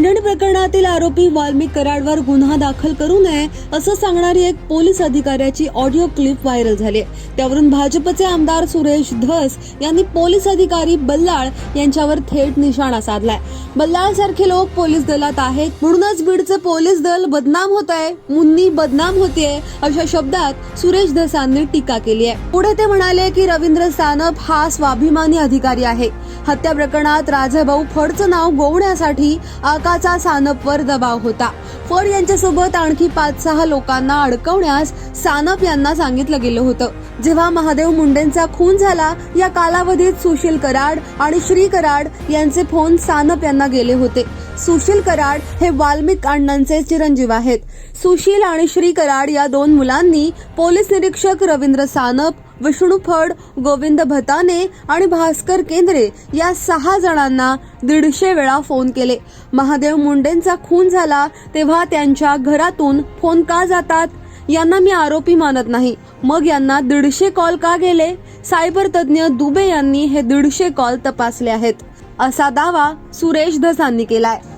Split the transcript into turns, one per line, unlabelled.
प्रकरणातील आरोपी वाल्मिक कराडवर गुन्हा दाखल करू नये असं सांगणारी एक पोलीस अधिकाऱ्याची ऑडिओ क्लिप व्हायरल झाली. आहे. त्यावरून भाजपचे आमदार सुरेश धस यांनी पोलीस अधिकारी बल्लाळ यांच्यावर थेट निशाणा साधलाय. बल्लाळ सारखे लोक पोलीस दलात आहेत. म्हणूनच बीडचे पोलीस दल बदनाम होत आहे मुन्नी बदनाम होतीये अशा शब्दात सुरेश धसांनी टीका केली आहे. पुढे ते म्हणाले की रवींद्र सानप हा स्वाभिमानी अधिकारी आहे. हत्या प्रकरणात राजाभाऊ फडचं नाव गोवण्यासाठी आकाचा सानपवर दबाव होता. फड यांच्यासोबत आणखी पाच सहा लोकांना अडकवण्यास सानप यांना सांगितलं गेलं होतं. जेव्हा महादेव मुंडेंचा खून झाला या कालावधीत सुशील कराड आणि श्री कराड यांचे फोन सानप यांना गेले होते. सुशील कराड हे वाल्मिक अण्णांचे चिरंजीव आहेत. सुशील आणि श्री कराड या दोन मुलांनी पोलीस निरीक्षक रवींद्र सानप विष्णू फड गोविंद भताने आणि भास्कर केंद्रे या सहा जणांना दीडशे वेळा फोन केले. महादेव मुंडेंचा खून झाला तेव्हा त्यांच्या घरातून फोन का जातात? यांना मी आरोपी मानत नाही. मग यांना दीडशे कॉल का गेले? सायबर तज्ज्ञ दुबे यांनी हे दीडशे कॉल तपासले आहेत. असा दावा सुरेश धसांनी केलाय.